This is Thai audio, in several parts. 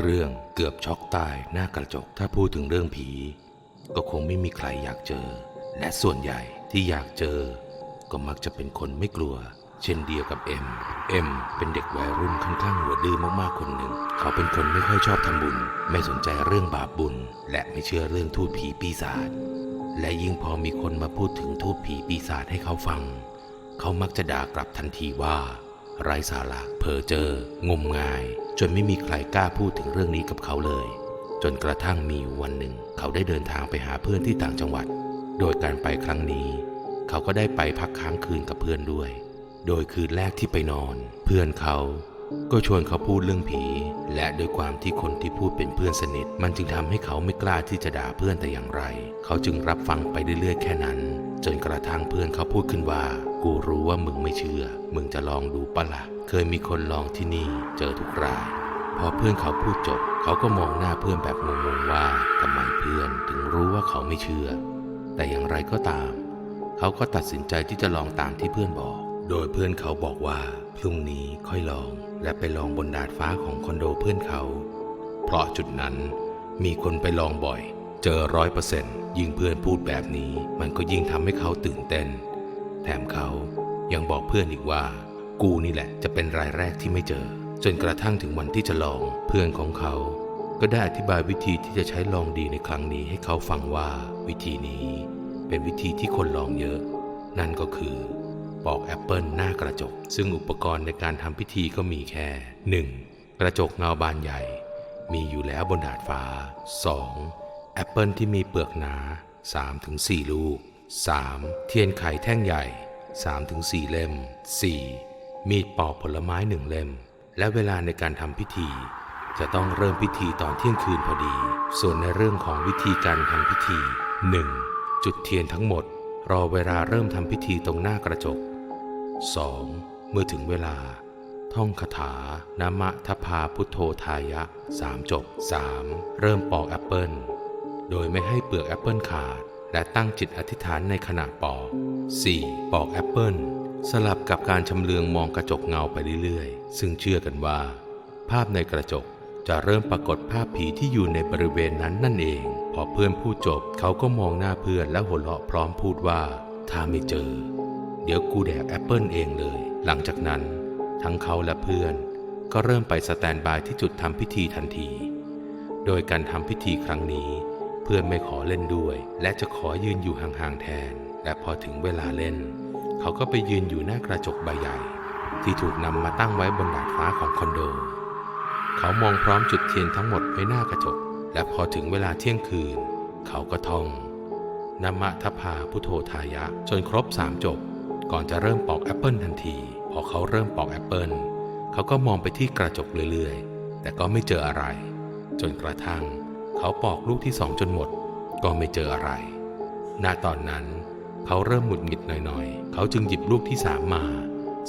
เรื่องเกือบช็อกตายหน้ากระจกถ้าพูดถึงเรื่องผี ก็คงไม่มีใครอยากเจอ และส่วนใหญ่ที่อยากเจอ ก็มักจะเป็นคนไม่กลัว เช่นเดียวกับเอ็มเอ็มเป็นเด็กวัยรุ่นค่อนข้างหัวดื้อมากๆคนหนึ่ง เขาเป็นคนไม่ค่อยชอบทำบุญ ไม่สนใจเรื่องบาปบุญ และไม่เชื่อเรื่องทูตผีปีศาจและยิ่งพอมีคนมาพูดถึงทูตผีปีศาจให้เขาฟัง เขามักจะด่ากลับทันทีว่า ไร้สาระเพอเจองมงาย จนไม่มีใครกล้าพูดถึงเรื่องนี้กับเขาเลย จนกระทั่งมีวันหนึ่ง เขาได้เดินทางไปหาเพื่อนที่ต่างจังหวัด โดยการไปครั้งนี้ เขาก็ได้ไปพักค้างคืนกับเพื่อนด้วย โดยคืนแรกที่ไปนอน เพื่อนเขาก็ชวนเขาพูดเรื่องผี และด้วยความที่คนที่พูดเป็นเพื่อนสนิท มันจึงทำให้เขาไม่กล้าที่จะด่าเพื่อนแต่อย่างไร เขาจึงรับฟังไปเรื่อยๆ แค่นั้น จนกระทั่งเพื่อนเขาพูดขึ้นว่า กูรู้ว่ามึงไม่เชื่อ มึงจะลองดูปะละ่ะ เคยมีคนลองที่นี่เจอทุกราย พอเพื่อนเขาพูดจบ เขาก็มองหน้าเพื่อนแบบงงๆว่าทำไมเพื่อนถึงรู้ว่าเขาไม่เชื่อ แต่อย่างไรก็ตาม เขาก็ตัดสินใจที่จะลองตามที่เพื่อนบอก โดยเพื่อนเขาบอกว่าพรุ่งนี้ค่อยลอง และไปลองบนดาดฟ้าของคอนโดเพื่อนเขา เพราะจุดนั้นมีคนไปลองบ่อย เจอร้อยเปอร์เซ็นต์ยิ่งเพื่อนพูดแบบนี้ มันก็ยิ่งทำให้เขาตื่นเต้น แถมเขายังบอกเพื่อนอีกว่า กูนี่แหละจะเป็นรายแรกที่ไม่เจอ จนกระทั่งถึงวันที่จะลองเพื่อนของเขา ก็ได้อธิบายวิธีที่จะใช้ลองดีในครั้งนี้ให้เขาฟังว่าวิธีนี้ เป็นวิธีที่คนลองเยอะ นั่นก็คือปอกแอปเปิลหน้ากระจก ซึ่งอุปกรณ์ในการทำพิธีก็มีแค่ 1. กระจกเงาบานใหญ่ มีอยู่แล้วบนดาดฟ้า 2. แอปเปิลที่มีเปลือกหนา 3-4 ลูก 3. เทียนไขแท่งใหญ่ 3-4 เล่ม 4. มีดปอกผลไม้หนึ่งเล่ม และเวลาในการทำพิธี จะต้องเริ่มพิธีตอนเที่ยงคืนพอดี ส่วนในเรื่องของวิธีการทำพิธี 1. จุดเทียนทั้งหมด รอเวลาเริ่มทำพิธีตรงหน้ากระจก 2. เมื่อถึงเวลา ท่องคาถา นามะทพาพุทโธทายะสามจบ 3. เริ่มปอกแอปเปิล โดยไม่ให้เปลือกแอปเปิลขาด และตั้งจิตอธิษฐานในขณะปอก 4. ปอกแอปเปิลสลับกับการชำเลืองมองกระจกเงาไปเรื่อยๆ ซึ่งเชื่อกันว่า ภาพในกระจกจะเริ่มปรากฏภาพผีที่อยู่ในบริเวณนั้นนั่นเอง พอเพื่อนพูดจบเขาก็มองหน้าเพื่อนแล้วหัวเราะพร้อมพูดว่าถ้าไม่เจอ เดี๋ยวกูแดกแอปเปิลเองเลย หลังจากนั้น ทั้งเขาและเพื่อน ก็เริ่มไปสแตนบายที่จุดทำพิธีทันที โดยการทำพิธีครั้งนี้ พื่อนไม่ขอเล่นด้วย และจะขอยืนอยู่ห่างๆแทนและพอถึงเวลาเล่น เขาก็ไปยืนอยู่หน้ากระจกใบใหญ่ ที่ถูกนำมาตั้งไว้บนดาดฟ้าของคอนโด เขามองพร้อมจุดเทียนทั้งหมดไว้หน้ากระจก และพอถึงเวลาเที่ยงคืน เขาก็ท่องนามะทพาพุทโธทายะ จนครบสามจบ ก่อนจะเริ่มปอกแอปเปิลทันที พอเขาเริ่มปอกแอปเปิลเขาก็มองไปที่กระจกเรื่อยๆ แต่ก็ไม่เจออะไร จนกระทั่ง เขาปอกลูกที่สองจนหมด ก็ไม่เจออะไร ณ ตอนนั้น เขาเริ่มหงุดหงิดหน่อยๆ เขาจึงหยิบลูกที่สามมา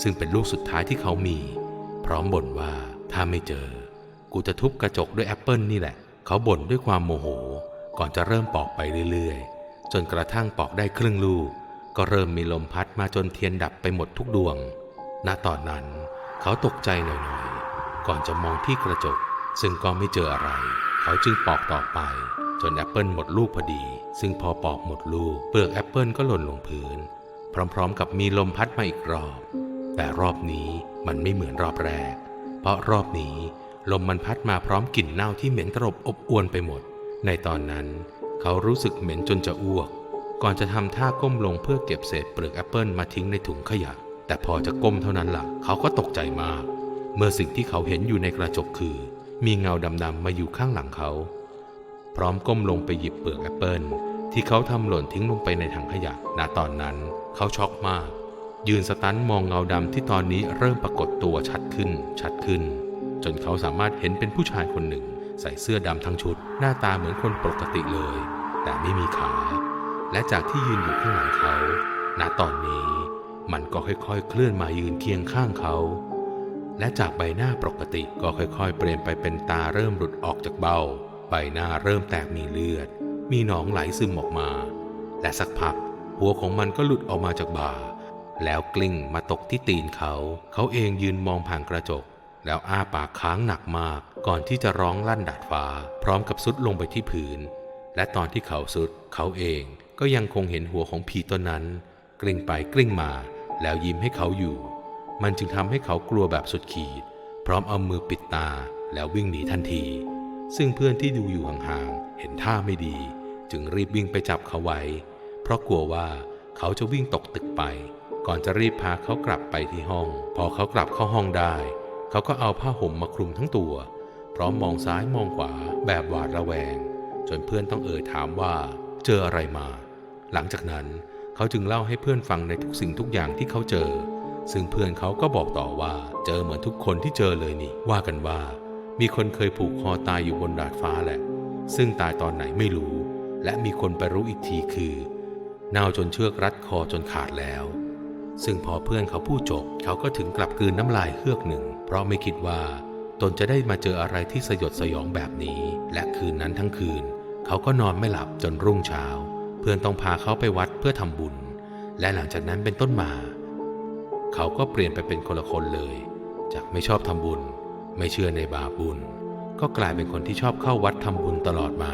ซึ่งเป็นลูกสุดท้ายที่เขามี พร้อมบ่นว่าถ้าไม่เจอ กูจะทุบกระจกด้วยแอปเปิลนี่แหละ เขาบ่นด้วยความโมโห ก่อนจะเริ่มปอกไปเรื่อยๆ จนกระทั่งปอกได้ครึ่งลูก ก็เริ่มมีลมพัดมาจนเทียนดับไปหมดทุกดวง ณ ตอนนั้น เขาตกใจหน่อยๆ ก่อนจะมองที่กระจก ซึ่งก็ไม่เจออะไร เขาจึงปอกต่อไป จนแอปเปิลหมดลูกพอดี ซึ่งพอปอกหมดลูก เปลือกแอปเปิลก็หล่นลงพื้น พร้อมๆ กับมีลมพัดมาอีกรอบ แต่รอบนี้มันไม่เหมือนรอบแรก เพราะรอบนี้ลมมันพัดมาพร้อมกลิ่นเน่าที่เหม็นตรบอบอวนไปหมด ในตอนนั้น เขารู้สึกเหม็นจนจะอ้วก ก่อนจะทำท่าก้มลงเพื่อเก็บเศษเปลือกแอปเปิลมาทิ้งในถุงขยะ แต่พอจะก้มเท่านั้นล่ะ เขาก็ตกใจมาก เมื่อสิ่งที่เขาเห็นอยู่ในกระจกคือ มีเงาดำๆมาอยู่ข้างหลังเขา พร้อมก้มลงไปหยิบเปลือกแอปเปิลที่เขาทำหล่นทิ้งลงไปในถังขยะณตอนนั้น เขาช็อกมาก ยืนสตันมองเงาดำที่ตอนนี้เริ่มปรากฏตัวชัดขึ้น ชัดขึ้น จนเขาสามารถเห็นเป็นผู้ชายคนหนึ่ง ใส่เสื้อดำทั้งชุด หน้าตาเหมือนคนปกติเลย แต่ไม่มีขา และจากที่ยืนอยู่ข้างหลังเขา ณตอนนี้ มันก็ค่อยๆ เคลื่อนมายืนเคียงข้างเขา และจากใบหน้าปกติก็ค่อยๆ เปลี่ยนไปเป็นตาเริ่มหลุดออกจากเบ้า ใบหน้าเริ่มแตกมีเลือด มีหนองไหลซึมออกมา และสักพัก หัวของมันก็หลุดออกมาจากบ่า แล้วกลิ้งมาตกที่ตีนเขา เขาเองยืนมองผ่านกระจก แล้วอ้าปากค้างหนักมาก ก่อนที่จะร้องลั่นดาดฟ้า พร้อมกับซุดลงไปที่พื้น และตอนที่เขาสุด เขาเองก็ยังคงเห็นหัวของผีตัวนั้น กลิ้งไปกลิ้งมา แล้วยิ้มให้เขาอยู่ มันจึงทำให้เขากลัวแบบสุดขีด พร้อมเอามือปิดตาแล้ววิ่งหนีทันที ซึ่งเพื่อนที่ดูอยู่ห่างๆเห็นท่าไม่ดี จึงรีบวิ่งไปจับเขาไว้ เพราะกลัวว่าเขาจะวิ่งตกตึกไป ก่อนจะรีบพาเขากลับไปที่ห้อง พอเขากลับเข้าห้องได้ เขาก็เอาผ้าห่มมาคลุมทั้งตัว พร้อมมองซ้ายมองขวาแบบหวาดระแวง จนเพื่อนต้องเอ่ยถามว่า เจออะไรมา หลังจากนั้นเขาจึงเล่าให้เพื่อนฟังในทุกสิ่งทุกอย่างที่เขาเจอ ซึ่งเพื่อนเขาก็บอกต่อว่าเจอเหมือนทุกคนที่เจอเลยนี่ ว่ากันว่า มีคนเคยผูกคอตายอยู่บนดาดฟ้าแหละ ซึ่งตายตอนไหนไม่รู้ และมีคนไปรู้อีกทีคือเน่าจนเชือกรัดคอจนขาดแล้ว ซึ่งพอเพื่อนเขาพูดจบ เขาก็ถึงกลับกลืนน้ำลายเฮือกหนึ่ง เพราะไม่คิดว่าตนจะได้มาเจออะไรที่สยดสยองแบบนี้ และคืนนั้นทั้งคืน เขาก็นอนไม่หลับจนรุ่งเช้า เพื่อนต้องพาเขาไปวัดเพื่อทำบุญ และหลังจากนั้นเป็นต้นมา เขาก็เปลี่ยนไปเป็นคนละคนเลย จากไม่ชอบทำบุญ ไม่เชื่อในบาปบุญ ก็กลายเป็นคนที่ชอบเข้าวัดทำบุญตลอดมา